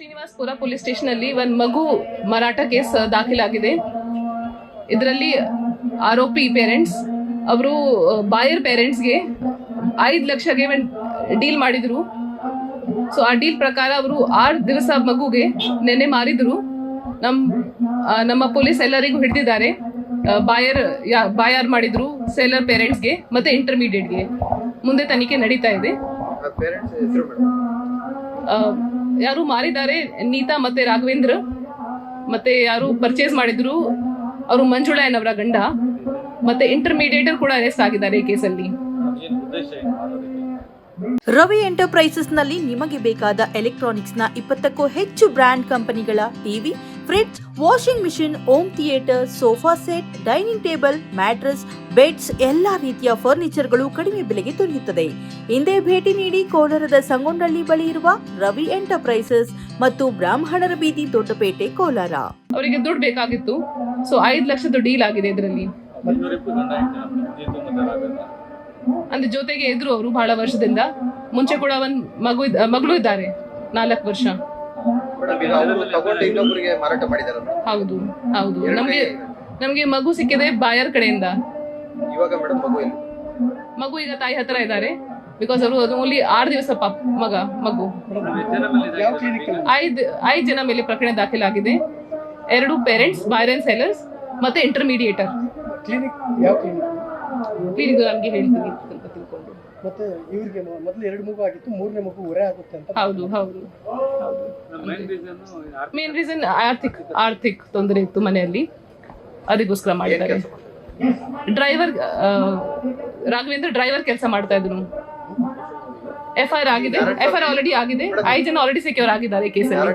Srinivaspur police station ಅಲ್ಲಿ ಒಂದ್ ಮಗು ಮರಾಠ ಕೇಸ್ ದಾಖಲಾಗಿದೆ. ಇದರಲ್ಲಿ ಆರೋಪಿ ಪೇರೆಂಟ್ಸ್ ಅವರು ಬಾಯರ್ ಪೇರೆಂಟ್ಸ್ಗೆ ಐದು ಲಕ್ಷಗೆ ಡೀಲ್ ಮಾಡಿದ್ರು. ಸೊ ಆ ಡೀಲ್ ಪ್ರಕಾರ ಅವರು ಆರು ದಿವಸ ಮಗುಗೆ ನೆನ್ನೆ ಮಾರಿದ್ರು. ನಮ್ಮ ನಮ್ಮ ಪೊಲೀಸ್ ಎಲ್ಲರಿಗೂ ಹಿಡಿದಿದ್ದಾರೆ. ಬಾಯರ್ ಬಾಯರ್ ಮಾಡಿದ್ರು ಸೆಲ್ಲರ್ ಪೇರೆಂಟ್ಸ್ಗೆ ಮತ್ತೆ ಇಂಟರ್ಮೀಡಿಯೇಟ್ಗೆ ಮುಂದೆ ತನಿಖೆ ನಡೀತಾ ಇದೆ. ಯಾರು ಮಾರಿದ್ದಾರೆ? ನೀತಾ ಮತ್ತೆ ರಾಘವೇಂದ್ರ. ಮತ್ತೆ ಯಾರು ಪರ್ಚೇಸ್ ಮಾಡಿದ್ರು? ಅವರು ಮಂಜುಳಾ ಎನ್ನವರ ಗಂಡ. ಮತ್ತೆ ಇಂಟರ್ಮೀಡಿಯೇಟರ್ ಕೂಡ ಅರೆಸ್ಟ್ ಆಗಿದ್ದಾರೆ ಈ ಕೇಸಲ್ಲಿ. ರವಿ ಎಂಟರ್ಪ್ರೈಸಸ್ನಲ್ಲಿ ನಿಮಗೆ ಬೇಕಾದ ಎಲೆಕ್ಟ್ರಾನಿಕ್ಸ್ನ ಇಪ್ಪತ್ತಕ್ಕೂ ಹೆಚ್ಚು ಬ್ರ್ಯಾಂಡ್ ಕಂಪನಿಗಳ TV fridge washing machine home theatre sofa set dining table mattress beds ಎಲ್ಲಾ ರೀತಿಯ ಫರ್ನಿಚರ್ಗಳು ಕಡಿಮೆ ಬೆಲೆಗೆ ದೊರೆಯುತ್ತದೆ. ಹಿಂದೆ ಭೇಟಿ ನೀಡಿ ಕೋಲಾರದ ಸಂಗೊಂಡಳ್ಳಿ ಬಳಿ ಇರುವ ರವಿ ಎಂಟರ್ಪ್ರೈಸಸ್ ಮತ್ತು ಬ್ರಾಹ್ಮಣರ ಬೀದಿ ದೊಡ್ಡಪೇಟೆ, ಕೋಲಾರ. ಅವರಿಗೆ ದುಡ್ಡು ಬೇಕಾಗಿತ್ತು. ಸೊ ಐದು ಲಕ್ಷದ ಡೀಲ್ ಆಗಿದೆ ಇದರಲ್ಲಿ. ಅಂದ್ರೆ ಜೊತೆಗೆ ಇದ್ರು ಅವರು ಬಹಳ ವರ್ಷದಿಂದ. ಮುಂಚೆ ಕೂಡ ಒಂದ್ ಮಗು ಮಗಳು ಇದ್ದಾರೆ. ನಾಲ್ಕು ವರ್ಷ. ಹೌದು. ಹೌದು ನಮ್ಗೆ ನಮ್ಗೆ ಮಗು ಸಿಕ್ಕಿದೆ ಬಾಯರ್ ಕಡೆಯಿಂದ. ಇವಾಗ ಮೇಡಮ್ ಮಗು ಇಲ್ಲಿ ಮಗು ಈಗ ತಾಯಿ ಹತ್ರ ಇದ್ದಾರೆ. ಬಿಕಾಸ್ ಅವರು ಅದು ಓನ್ಲಿ ಆರು ದಿವಸ ಪಾಪ ಮಗ ಮಗು. ಐದು ಐದು ಜನ ಮೇಲೆ ಪ್ರಕರಣ ದಾಖಲಾಗಿದೆ. ಎರಡು ಪೇರೆಂಟ್ಸ್ ಬಾಯರ್ ಸೆಲರ್ಸ್ ಮತ್ತೆ ಇಂಟರ್ಮೀಡಿಯೇಟರ್ ಕ್ಲಿನಿಕ್ ಯಾವ ಕ್ಲಿನಿಕ್ ನನಗೆ ಹೇಳ್ತೀನಿ ಅಂತ ತಿಳ್ಕೊಂಡು. ಮತ್ತೆ ಇವ್ರಿಗೆ ಮೊದಲು ಎರಡು ಮಗು ಆಗಿತ್ತು ಮೂರನೇ ಮಗು ಹೊರೆ ಆಗುತ್ತೆ ಅಂತ ಹೌದು ಹೌದು. ಮೇನ್ ರೀಸನ್ ಆರ್ಥಿಕ ಆರ್ಥಿಕ ತೊಂದರೆ ಇತ್ತು ಮನೆಯಲ್ಲಿ. ಅದಕ್ಕೋಸ್ಕರ ಮಾಡಿದ್ದಾರೆ ಡ್ರೈವರ್ ರಾಘವೇಂದ್ರ ಡ್ರೈವರ್ ಕೆಲಸ ಮಾಡ್ತಾ ಇದ್ರು. ಎಫ್ ಐ ಆರ್ ಆಗಿದೆ. ಎಫ್ ಐ ಆರ್ ಆಲ್ರೆಡಿ ಆಗಿದೆ. ಐದು ಜನ ಆಲ್ರೆಡಿ ಸೆಕ್ಯೂರ್ ಆಗಿದ್ದಾರೆ ಕೇಸಲ್ಲಿ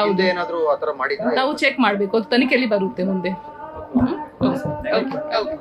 ಹೌದು. ನಾವು ಚೆಕ್ ಮಾಡಬೇಕು. ಅದು ತನಿಖೆಯಲ್ಲಿ ಬರುತ್ತೆ ಮುಂದೆ. Okay okay